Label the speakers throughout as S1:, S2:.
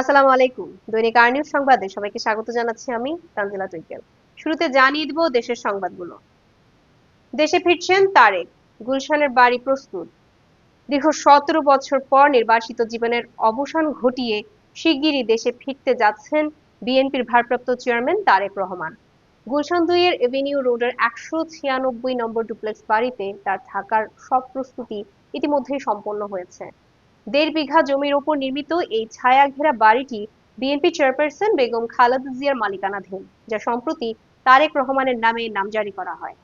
S1: আসসালামু আলাইকুম। দৈনিক আর নিউজ সংবাদে সবাইকে স্বাগত জানাচ্ছি আমি তানজিলা টুইকেল। শুরুতে জানিয়ে দিব দেশের সংবাদগুলো। দেশে ফিরছেন তারেক। গুলশানের বাড়ি প্রস্তুত। দীর্ঘ সতেরো বছর পর নির্বাসিত জীবনের অবসান ঘটিয়ে শিগগিরই দেশে ফিরতে যাচ্ছেন বিএনপির ভারপ্রাপ্ত চেয়ারম্যান তারেক রহমান। গুলশান দুইয়ের এভিনিউ রোডের একশো ছিয়ানব্বই নম্বর ডুপ্লেক্স বাড়িতে তার থাকার সব প্রস্তুতি ইতিমধ্যেই সম্পন্ন হয়েছে। দেড় বিঘা জমির ওপর নির্মিত এই ছায়া ঘেরা বাড়িটি বিএনপি চেয়ারপারসন বেগম খালেদা জিয়ার মালিকানাধীন, যা সম্প্রতি তারেক রহমানের নামে নামজারি করা হয়।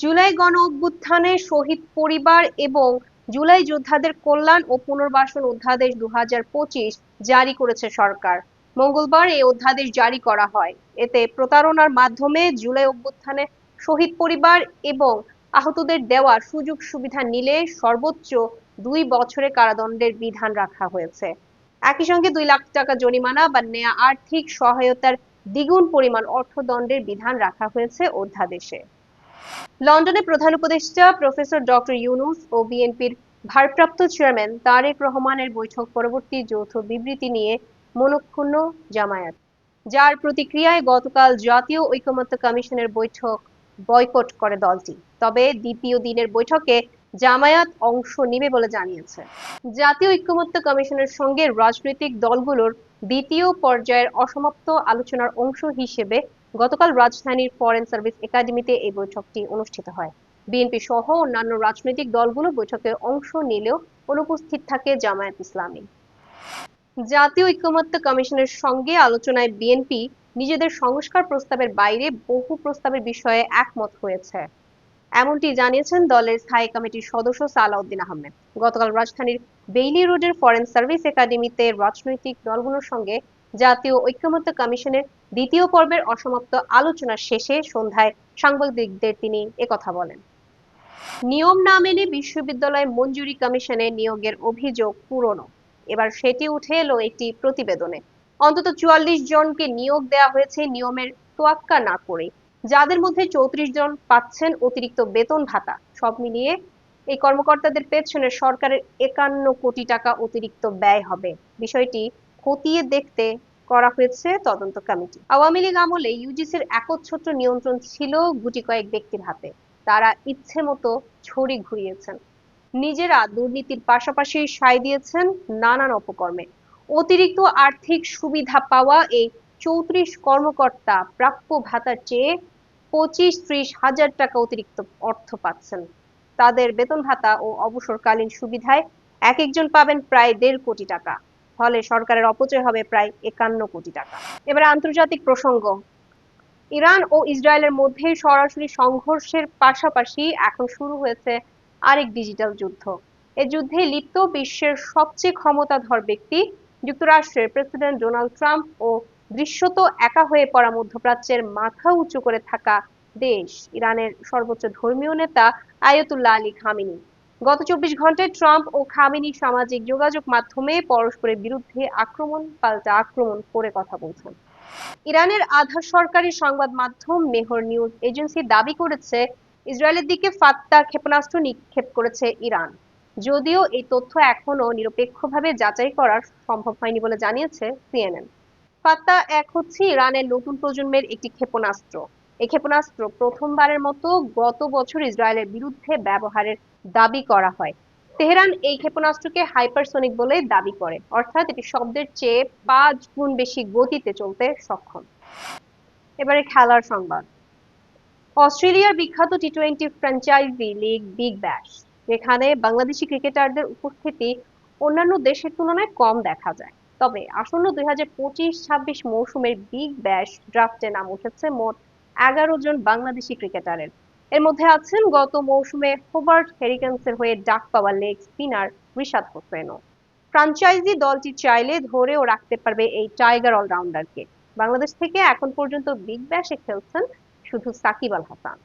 S1: জুলাই গণ অভ্যুত্থানে শহীদ পরিবার এবং জুলাই যোদ্ধাদের কল্যাণ ও পুনর্বাসন অধ্যাদেশ দু হাজার পঁচিশ জারি করেছে সরকার। মঙ্গলবার এই অধ্যাদেশ জারি করা হয়। এতে প্রতারণার মাধ্যমে জুলাই অভ্যুত্থানে শহীদ পরিবার এবং আহতদের দেওয়া সুযোগ সুবিধা নিলে সর্বোচ্চ দুই বছরের কারাদণ্ডের বিধান রাখা হয়েছে। একই সঙ্গে দুই লাখ টাকা জরিমানা বা নেয়া আর্থিক সহায়তার দ্বিগুণ পরিমাণ অর্থদণ্ডের বিধান রাখা হয়েছে অধ্যাদেশে। লন্ডনে প্রধান উপদেষ্টা প্রফেসর ডক্টর ইউনুস ও বিএনপির ভারপ্রাপ্ত চেয়ারম্যান তারেক রহমানের বৈঠক পরবর্তী যৌথ বিবৃতি নিয়ে মনক্ষুণ্ণ জামায়াত, যার প্রতিক্রিয়ায় গতকাল জাতীয় ঐকমত্য কমিশনের বৈঠক বয়কট করে দলটি। তবে দ্বিতীয় দিনের বৈঠকে জামায়াত অংশ নিবে বলে জানিয়েছে। জাতীয় ঐক্যমত্য কমিশনের সঙ্গে রাজনৈতিক দলগুলোর দ্বিতীয় পর্যায়ের অসমাপ্ত আলোচনার অংশ হিসেবে গতকাল রাজধানীর ফরেন সার্ভিস একাডেমিতে এই বৈঠকটি অনুষ্ঠিত হয়। বিএনপি সহ অন্যান্য রাজনৈতিক দলগুলো বৈঠকে অংশ নিলেও অনুপস্থিত থাকে জামায়াত ইসলামী। জাতীয় ঐক্যমত্য কমিশনের সঙ্গে আলোচনায় বিএনপি নিজেদের সংস্কার প্রস্তাবের বাইরে বহু প্রস্তাবের বিষয়ে একমত হয়েছে। এমনটি জানিয়েছেন দলের স্থায়ী কমিটির সদস্য সালাউদ্দিন আহমেদ। গতকাল রাজধানীর বেইলি রোডের ফরেন সার্ভিস একাডেমিতে রাজনৈতিক দলগুলোর সঙ্গে জাতীয় ঐক্যমত্য কমিশনের দ্বিতীয় পর্বের অসমাপ্ত আলোচনা শেষে সন্ধ্যায় সাংবাদিকদের তিনি একথা বলেন। নিয়ম না মেনে বিশ্ববিদ্যালয় মঞ্জুরি কমিশনে নিয়োগের অভিযোগ পুরনো। এবার সেটি উঠে এলো একটি প্রতিবেদনে। অন্তত চুয়াল্লিশ জনকে নিয়োগ দেওয়া হয়েছে, নিয়মের তোয়াক্কা না করে যাদের মধ্যে চৌত্রিশ জন পাচ্ছেন অতিরিক্ত বেতন ভাতা। সব মিলিয়ে এই কর্মকর্তাদের পেছনে সরকারের একান্ন কোটি টাকা অতিরিক্ত ব্যয় হবে। বিষয়টি খতিয়ে দেখতে করা হয়েছে তদন্ত কমিটি। আওয়ামী লীগ আমলে ইউজিসির একচ্ছত্র নিয়ন্ত্রণ ছিল গুটি কয়েক ব্যক্তির হাতে। তারা ইচ্ছে মতো ছড়ি ঘুরিয়েছেন। নিজেরা দুর্নীতির পাশাপাশি সায় দিয়েছেন নানান অপকর্মে। অতিরিক্ত আর্থিক সুবিধা পাওয়া এই চৌত্রিশ কর্মকর্তা প্রাপ্য ভাতার চেয়ে পঁচিশ ত্রিশ হাজার টাকা অতিরিক্ত অর্থ পাচ্ছেন। তাদের বেতন ভাতা ও অবসরকালীন সুবিধায় এক একজন পাবেন প্রায় দেড় কোটি টাকা। ফলে সরকারের অপচয় হবে প্রায় একান্ন কোটি টাকা। এবার আন্তর্জাতিক প্রসঙ্গ। ইরান ও ইসরায়েলের মধ্যে সরাসরি সংঘর্ষের পাশাপাশি এখন শুরু হয়েছে আরেক ডিজিটাল যুদ্ধ। এ যুদ্ধে লিপ্ত বিশ্বের সবচেয়ে ক্ষমতাধর ব্যক্তি যুক্তরাষ্ট্রের প্রেসিডেন্ট ডোনাল্ড ট্রাম্প ও দৃশ্যত একা হয়ে পড়া মধ্যপ্রাচ্যের মাথা উঁচু করে থাকা দেশ, ইরানের সর্বোচ্চ ধর্মীয় নেতা আয়াতুল্লাহ আলী খামিনি। গত চব্বিশ ঘন্টায় ট্রাম্প ও খামিনি সামাজিক যোগাযোগ মাধ্যমে পরস্পরের বিরুদ্ধে আক্রমণ, পাল্টা আক্রমণ করে কথা বলছেন। ইরানের আধা সরকারি সংবাদ মাধ্যম মেহর নিউজ এজেন্সি দাবি করেছে, ইসরায়েলের দিকে ফাত্তা ক্ষেপণাস্ত্র নিক্ষেপ করেছে ইরান। যদিও এই তথ্য এখনও নিরপেক্ষভাবে যাচাই করা সম্ভব হয়নি বলে জানিয়েছে সিএনএন। ফাত্তা এক হচ্ছে ইরানের নতুন প্রজন্মের একটি ক্ষেপণাস্ত্র। এই ক্ষেপণাস্ত্র প্রথমবারের মতো গত বছর ইসরায়েলের বিরুদ্ধে ব্যবহারের দাবি করা হয়। তেহরান এই ক্ষেপণাস্ত্রকে হাইপারসোনিক বলে দাবি করে, অর্থাৎ এটি শব্দের চেয়ে পাঁচ গুণ বেশি গতিতে চলতে সক্ষম। এবারে খেলার সংবাদ। অস্ট্রেলিয়ার বিখ্যাত T twenty franchise league Big Bash, যেখানে বাংলাদেশি ক্রিকেটারদের উপস্থিতি অন্যান্য দেশের তুলনায় কম দেখা যায়। তবে আসন্ন দুই হাজার পঁচিশ ছাব্বিশ মৌসুমের বিগ ব্যাশ ড্রাফটে নাম উঠেছে মোট এগারো জন বাংলাদেশি ক্রিকেটারের। এর মধ্যে আছেন গত মৌসুমে হোবার্ট হেরিকেন্সের হয়ে ডাক পাওয়া লেগ স্পিনার রিশাদ হোসেনও। ফ্রাঞ্চাইজি দলটি চাইলে ধরেও রাখতে পারবে এই টাইগার অলরাউন্ডারকে। বাংলাদেশ থেকে এখন পর্যন্ত বিগ ব্যাশে খেলছেন শুধু সাকিব আল হাসান।